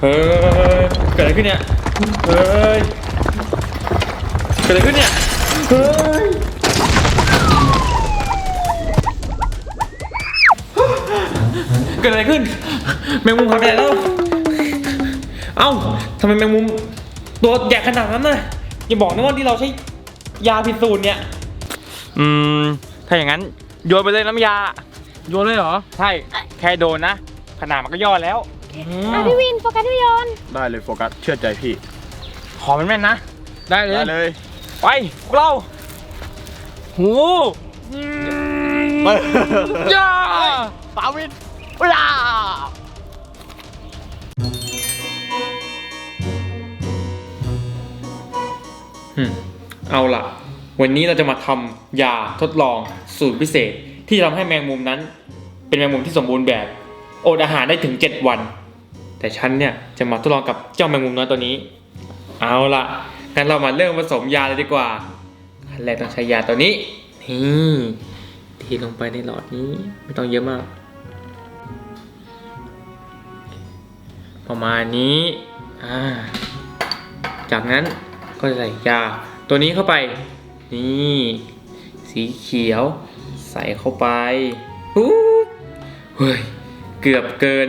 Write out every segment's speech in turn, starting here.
เฮ้ยเกิดอะไรขึ้นเนี่ยเฮ้ยเกิดอะไรขึ้นเนี่ยเฮ้ยเกิดอะไรขึ้น แมงมุมหายไปไหนแล้วเอ้าทำไมแมงมุมตัวใหญ่ขนาดนั้นน่ะอย่าบอกนะว่าที่เราใช้ยาผิดสูตรเนี่ยอืมถ้าอย่างนั้นโยนไปเลยน้ำยา โยนเลยเหรอ ใช่ แค่โดนนะ ขนาดมันก็ย่อแล้ว อะพี่วินโฟกัสที่โยนได้เลยโฟกัสเชื่อใจพี่ขอมันแม่นนะ ได้เลย ได้เลย ไปพวกเราหูไปย่าปาวินเวลาอืมเอาล่ะ วันนี้เราจะมาทำยาทดลองสูตรพิเศษ ที่จะทำให้แมงมุมนั้น เป็นแมงมุมที่สมบูรณ์แบบ อดอาหารได้ถึง 7 วัน แต่ฉันเนี่ยจะมาทดลองกับเจ้าแมงมุมน้อยตัวนี้ เอาละงั้นเรามาเริ่มผสมยาเลยดีกว่าขั้นแรกต้องใช้ยาตัวนี้ นี่ทีลงไปในหลอดนี้ไม่ต้องเยอะมาก ประมาณนี้อ่าจากนั้นก็ใส่ยา ตัวนี้เข้าไป นี่ สีเขียว ใส่เข้าไปเฮ้ย เกือบเกิน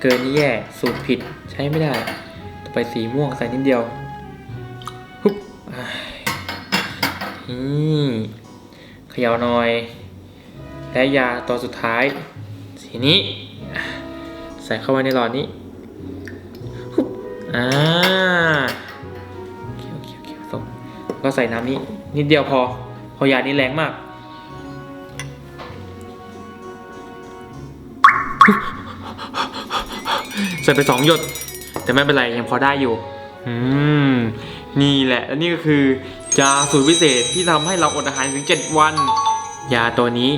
เกินนี่แย่สูตรผิดใช้ไม่ได้ ต่อไปสีม่วงใส่นิดเดียวปุ๊บอ่านี่เขย่าหน่อย และยาตัวสุดท้าย สีนี้ ใส่เข้าไปในหลอดนี้ปุ๊บอ่าเขียวเขียวเขียวส้มก็ใส่น้ำนี้ นิดเดียวพอเพอยานี้แรงมาก ใส่ไปสองหยด แต่ไม่เป็นไรยังพอได้อยู่ อืม นี่แหละและนี่ก็คือยาสูตรพิเศษที่ทำให้เราอดอาหารถึง 7 วัน ยาตัวนี้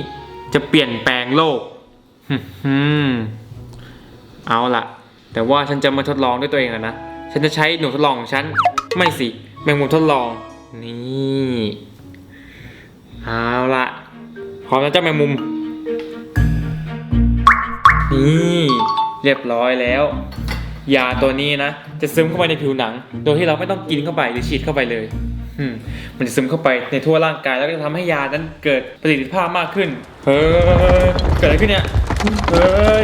จะเปลี่ยนแปลงโลกฮึมเอาละแต่ว่าฉันจะมาทดลองด้วยตัวเองอะนะ ฉันจะใช้หนูทดลองของฉัน ไม่สิ แมงมุมทดลอง นี่เอาละพร้อมแล้วเจ้าแมงมุม นี่ เรียบร้อยแล้ว ยาตัวนี้นะ จะซึมเข้าไปในผิวหนัง โดยที่เราไม่ต้องกินเข้าไปหรือฉีดเข้าไปเลยมมันจะซึมเข้าไปในทั่วร่างกายแล้วก็จะทำให้ยานั้นเกิดประสิทธิภาพมากขึ้น เฮ้ย เกิดอะไรขึ้นเนี่ย เฮ้ย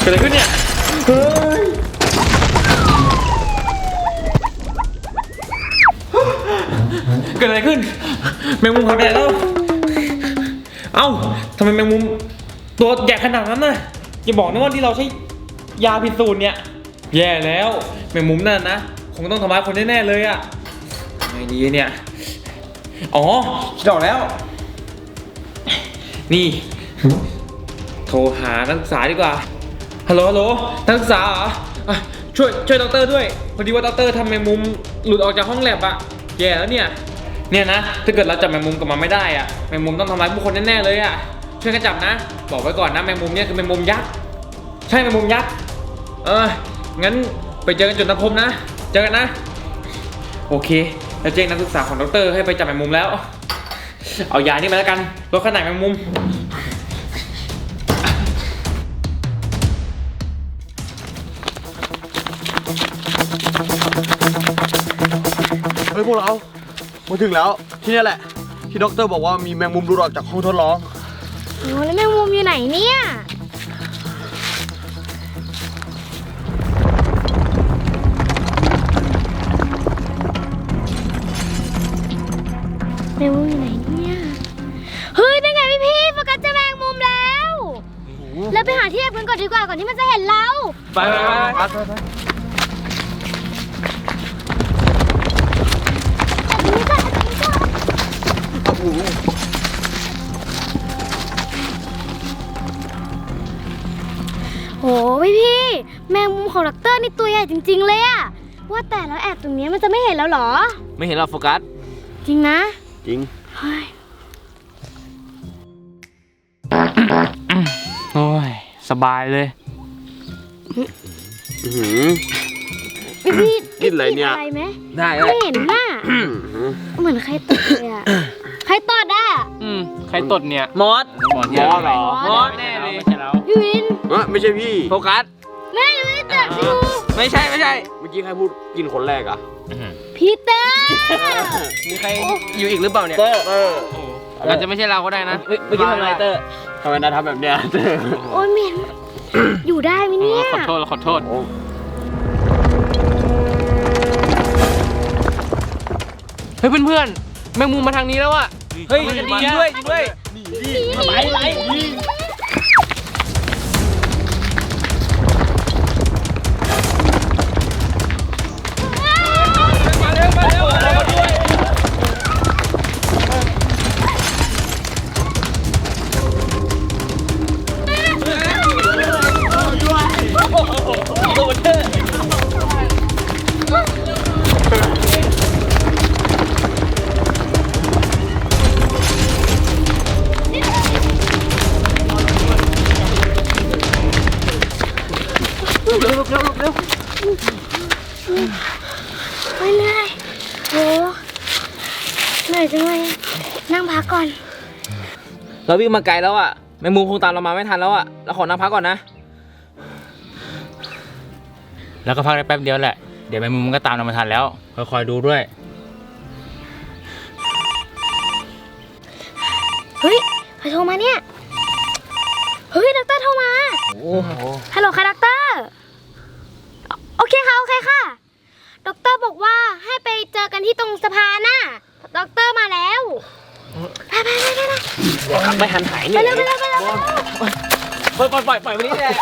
เกิดอะไรขึ้นเนี่ย เฮ้ย เกิดอะไรขึ้น แมงมุมหายไปไหนแล้ว เอ้าทำไมแมงมุมตัวใหญ่ขนาดนั้นน่ะ อย่าบอกนะว่าที่เราใช้ยาผิดสูตรเนี่ย แย่แล้วแมงมุมนั่นนะคงต้องทำร้ายคนแน่ๆเลยอะไงดีเนี่ย อ๋อคิดออกแล้ว นี่ โทรหานักศึกษาดีกว่า ฮัลโหลฮัลโหลนักศึกษาเหรออะช่วยช่วยด็อกเตอร์ด้วย พอดีว่าด็อกเตอร์ทำแมงมุมหลุดออกจากห้องแลบอะแย่แล้วเนี่ย เนี่ยนะ ถ้าเกิดเราจับแมงมุมกลับมาไม่ได้อะแมงมุมต้องทำร้ายผู้คนแน่ๆเลยอะ ช่วยกันจับนะ บอกไว้ก่อนนะแมงมุมเนี่ยคือแมงมุมยักษ์ใช่แมงมุมยักษ์เอองั้นไปเจอกันจุดนัดพบนะ เจอกันนะ โอเค แล้วแจ้งนักศึกษาของด็อกเตอร์ให้ไปจับแมงมุมแล้ว เอายานี่มาแล้วกันลดขนาดแมงมุมเฮ้ยพวกเรามาถึงแล้วที่นี่แหละ ที่ด็อกเตอร์บอกว่ามีแมงมุมหลุดออกจากห้องทดลอง โอ้แล้วแมงมุมอยู่ไหนเนี่ยแมงมุมอยู่ไหนเนี่ย เฮ้ยได้ไงพี่พี่โฟกัสเจะแมงมุมแล้ว แล้วไปหาที่แอบกันก่อนดีกว่าก่อนที่มันจะเห็นเรา ไปไปไปไปแอบตรงนี้ก่อนแอบตรงนี้ก่อนโห พี่พี่แมงมุมของดอกเตอร์นี่ตัวใหญ่จริง ๆ เลยอะว่าแต่แล้วแอบตรงนี้มันจะไม่เห็นแล้วเหรอ ไม่เห็นเราโฟกัส จริงนะจริง เฮ้ยโอ้ย สบายเลย อื้อหือ พี่พี่กินอะไรเนี่ยอะไรไหมได้ได้ไม่เห็นน่ะเหมือนใครตดเลยอะใครตดอะ อืม ใครตดเนี่ยมอส มอสมอสเหรอ มอสแน่เลยไม่ใช่เราพี่วิน เอ้ยไม่ใช่พี่ โฟกัส แม่ยังไม่ได้จับอยู่ไม่ใช่ไม่ใช่ เมื่อกี้ใครพูดกินคนแรกอะพีเตอร์ มีใครอยู่อีกหรือเปล่าเนี่ยเตอร์เตอร์อาจจะไม่ใช่เราก็ได้นะเมื่อกี้ทำอะไรเตอร์ทำไมนายทำแบบเนี้ยเตอร์โอ้ยเหม็นอยู่ได้ไหมเนี่ยขอโทษขอโทษเฮ้ยเพื่อนๆแมงมุมมาทางนี้แล้วอะเฮ้ยจริงด้วยจริงด้วยไหลไห อยจังเลยนั่งพักก่อน เราวิ่งมาไกลแล้วอะแมงมุมคงตามเรามาไม่ทันแล้วอะเราขอนั่งพักก่อนนะ แล้วก็พักได้แป๊บเดียวแหละ เดี๋ยวแมงมุมมันก็ตามเรามาทันแล้ว คอยๆดูด้วย เฮ้ยใครโทรมาเนี่ย เฮ้ยด็อกเตอร์โทรมาฮัลโหลค่ะด็อกเตอร์โอเคค่ะ โอเคค่ะด็อกเตอร์บอกว่าให้ไปเจอกันที่ตรงสะพานน่ะ ด็อกเตอร์มาแล้ว ไปไปไปไปไปไม่หันหายไปเนี่ยเร็วไปเร็วไปเร็วปล่อยปล่อยปล่อยปล่อยวันนี้แหละ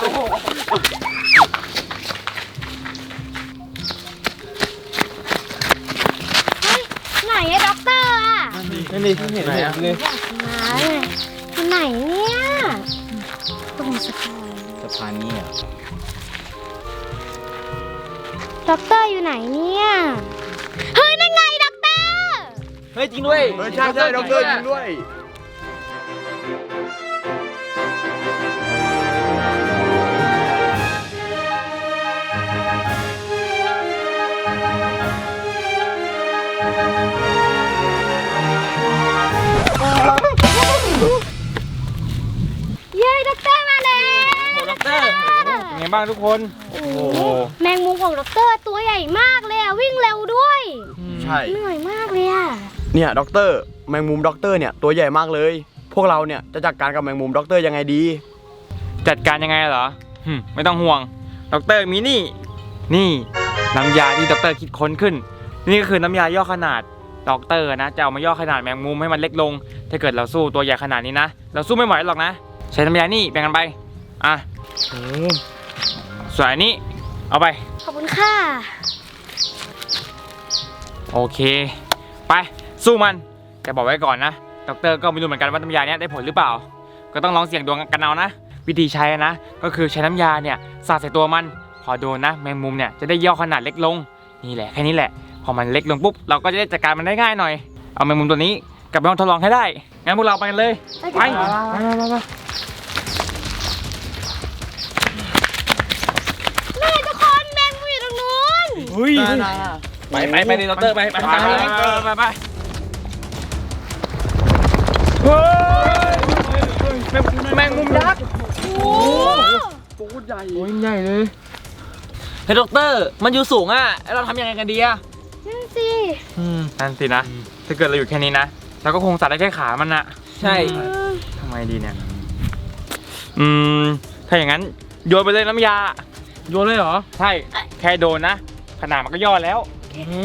เฮ้ยไหนอะด็อกเตอร์อะนี่นี่เห็นไหมอะมาเลยอยู่ไหนเนี่ยตรงสะพานสะพานนี้อะด็อกเตอร์อยู่ไหนเนี่ย เฮ้ยจริงด้วยเออใช่ใช่ด็อกเตอร์จริงด้วยเย้ด็อกเตอร์มาแล้วด็อกเตอร์เป็นไงบ้างทุกคน โอ้โหแมงมุมของด็อกเตอร์ตัวใหญ่มากเลยอะวิ่งเร็วด้วย ใช่ เหนื่อยมากเลยอะ เนี่ยด็อกเตอร์แมงมุมด็อกเตอร์เนี่ยตัวใหญ่มากเลย พวกเราเนี่ยจะจัดการกับแมงมุมด็อกเตอร์ยังไงดี จัดการยังไงเหรอหึไม่ต้องห่วงดรมีนี่ นี่น้ำยาที่ดรคิดค้นขึ้น นี่ก็คือน้ำยาย่อขนาดดรนะจะเอามาย่อขนาดแมงมุมให้มันเล็กลง ถ้าเกิดเราสู้ตัวใหญ่ขนาดนี้นะ เราสู้ไม่ไหวหรอกนะ ใช้น้ำยานี่แบ่งกันไป อะโอ้ส่วนอันนี้เอาไป ขอบคุณค่ะ โอเค ไป สู้มัน แต่บอกไว้ก่อนนะดรก็ไม่รู้เหมือนกันว่าน้ำยาเนี้ยได้ผลหรือเปล่า ก็ต้องลองเสี่ยงดวงกันเอานะ วิธีใช้นะ ก็คือใช้น้ำยาเนี่ยสาดใส่ตัวมัน พอโดนนะ แมงมุมเนี่ยจะได้ย่อขนาดเล็กลง นี่แหละแค่นี้แหละ พอมันเล็กลงปุ๊บเราก็จะได้จัดการมันได้ง่ายหน่อย เอาแมงมุมตัวนี้กลับไปห้องทดลองให้ได้ งั้นพวกเราไปกันเลย ไปไปไปไปแม่ทุกคนแมงมุมอยู่ตรงนู้น เฮ้ย ไปไปไปเลยด็อกเตอร์ไปไปไปไปไป แมงมุมยักษ์โอ้ตัวใหญ่โอ้ยใหญ่เลยเฮ้ยด็อกเตอร์มันอยู่สูงอะแล้วเราทำยังไงกันดีอะนั่นสินั่นสินะ ถ้าเกิดเราอยู่แค่นี้นะเราก็คงสัตว์ได้แค่ขามันอะใช่ทำไมดีเนี่ย อืม ถ้าอย่างนั้นโยนไปเลยน้ำยา โยนเลยเหรอ ใช่ แค่โดนนะ ขนาดมันก็ย่อแล้ว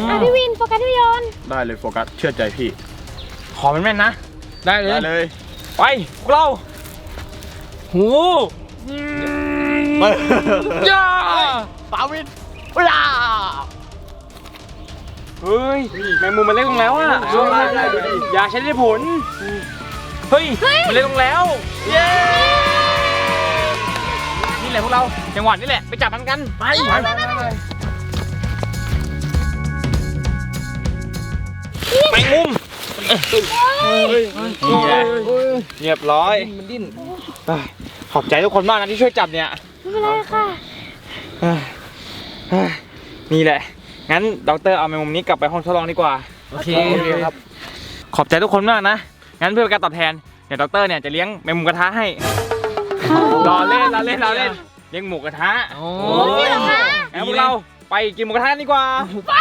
อะพี่วินโฟกัสที่โยน ได้เลยโฟกัสเชื่อใจพี่ ขอมันแม่นนะ ได้เลย ได้เลย ไปพวกเรา หูย่าปาวินเวลาเฮ้ยแมงมุมมันเล็กลงแล้วอะดูได้ได้ดูดิยาใช้ได้ผล เฮ้ย มันเล็กลงแล้ว เย้ นี่แหละพวกเรา จังหวะนี้แหละ ไปจับมันกัน ไป นี่ไงเรียบร้อยมันดิ้นเอ้ยขอบใจทุกคนมากนะที่ช่วยจับเนี่ยไม่เป็นไรค่ะเฮ้ยเฮ้ยนี่แหละ งั้นด็อกเตอร์เอาแมงมุมนี้กลับไปห้องทดลองดีกว่า โอเคครับ ขอบใจทุกคนมากนะ งั้นเพื่อเป็นการตอบแทน เดี๋ยวด็อกเตอร์เนี่ยจะเลี้ยงแมงมุมกระทะให้รอเล่นรอเล่นรอเล่น เลี้ยงหมูกระทะ โอ้โอ้จริงเหรอคะงั้นพวกเราไปกินหมูกระทะดีกว่า ไป